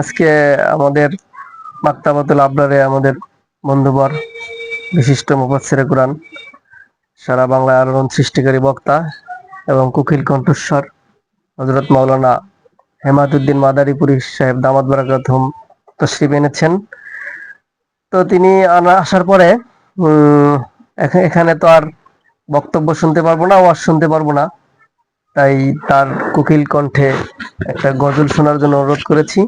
আজকে আমাদের মাক্তাবাতুল আবরারে আমাদের বন্ধুবর বিশিষ্ট মুফাসসিরে কোরআন, সারা বাংলায় আলোড়ন সৃষ্টিকারী বক্তা এবং কুকিল কণ্ঠস্বর হজরত মাওলানা হেমাদুদ্দিন মাদারীপুরি সাহেব দামাত বারাকাতুম তশরিফ এনেছেন। তো তিনি আসার পরে এখানে তো আর বক্তব্য শুনতে পারব না, ওয়াজ শুনতে পারব না। তাই তার কুকিল কণ্ঠে একটা গজল শোনার জন্য অনুরোধ করেছি।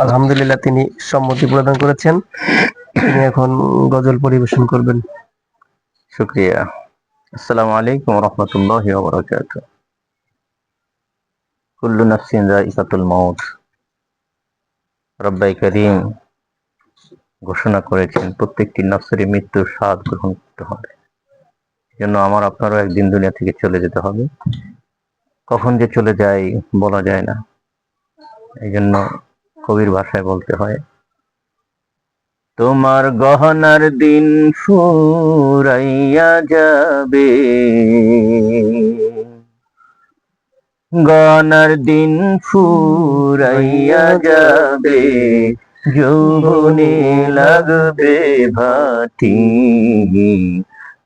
আলহামদুলিল্লাহ তিনি সম্মতি প্রদান করেছেন। তিনি এখন গজল পরিবেশন করবেন। শুক্রিয়া। আসসালামু আলাইকুম রহমতুল্লাহ ওবরাকাত কুল্লু নাফসিন যায়িকাতুল মাউত। রব্বাই করিম ঘোষণা করেছেন, প্রত্যেকটি নফসেরই মৃত্যুর স্বাদ গ্রহণ করতে হবে। জন্য আমার, আপনারও একদিন দুনিয়া থেকে চলে যেতে হবে। কখন যে চলে যায় বলা যায় না। এই জন্য কবির ভাষায় বলতে হয়, তোমার গহনার দিন ফুরাইয়া যাবে। গহনার দিন ফুরাইয়া যাবে, যৌবনে লাগবে ভাতি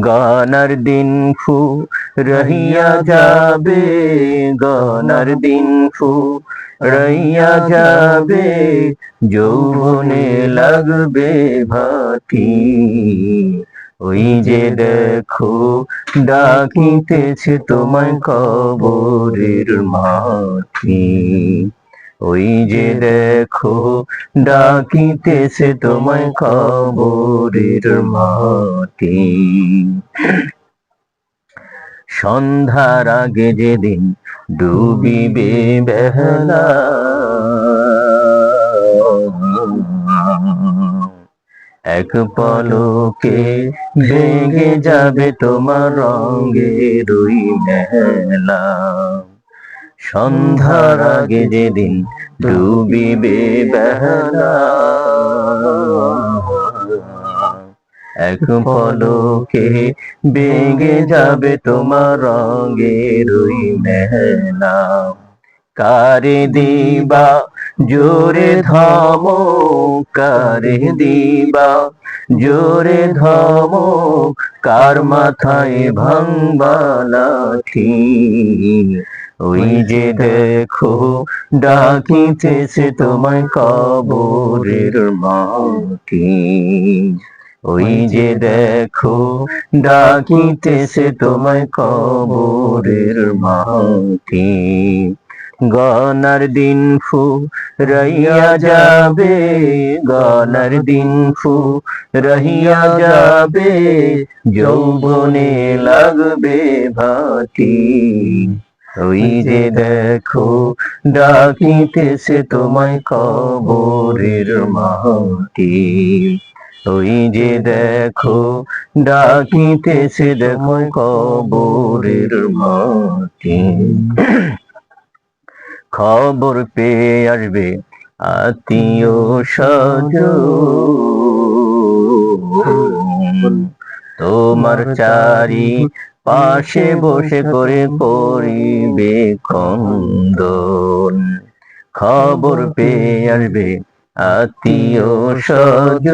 গানার দিন ফু রহিয়া যাবে, গানার দিন ফু রহিয়া যাবে, যৌবনে লাগবে ভাতি। ওই যে দেখো, ডাকিতেছে তোমায় কবরের মাটি। ওই যে দেখো, ডাকিতেছে তোমায় কবরের মাটি। সন্ধ্যার আগে যেদিন ডুবিবে বেলা, এক পলকে ভেঙে যাবে তোমার রঙের রুই মেলা। সন্ধ্যার আগে যেদিন ডুবিবে বেলা এক পলকে বেগে যাবে তোমার রঙের মেলা। কারে দিবা জোরে ধম কারে দিবা, জোরে ধম কার মাথায় ভাঙবা লাঠি ওই যে দেখো, ডাকিতেছে তোমায় কবরের মাটি। ওই যে দেখো, ডাকিতেছে তোমায় কবরের মাটি। গনার দিন ফু রহিয়া যাবে গনার দিন ফু রহিয়া যাবে, যৌবনে লাগবে ভাটি ওই যে দেখো, ডাকিতেছে তোমায় কবরের মাটি ওই যে দেখো, ডাকিতেছে দেখো কবরের মাটি খবর পেয়ে আসবে, আত্মীয় সজ তোমার চারি পাশে বসে করে করিবে খন্দন। খবর পেয়ে আসবে, আত্মীয় সজ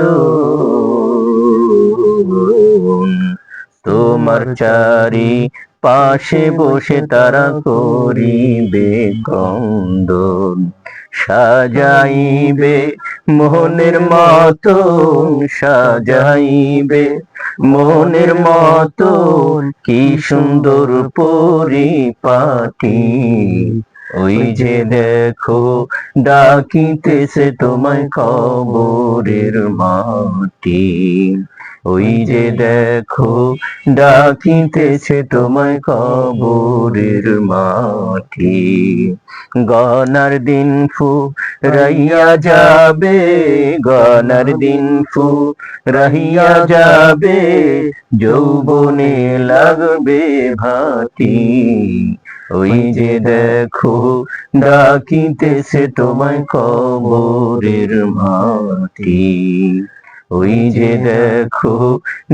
তোমার চারি পাশে বসে তারা করিবে কন্দন সাজাইবে মোহনের মতন, সাজাইবে মনের মতন, কি সুন্দর পরিপাটি। ওই যে দেখো, ডাকিতেছে তোমায় কবরের মাটি। ওই যে দেখো ডাকিতেছে তোমায় কবরের মাটি। গনার দিন ফু রহিয়া যাবে গনার দিন ফু রহিয়া যাবে যৌবনে লাগবে ভাতি ওই যে দেখো ডাকিতেছে তোমায় কবরের মাটি। ওই যে দেখো,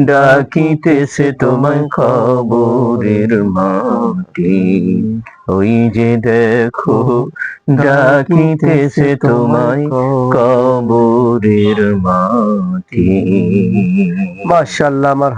ডাকিতেছে তোমায় খবরের মাটি ওই যে দেখো, ডাকিতেছে তোমায় কবরের মাটি মাশাল্লাহ, আমার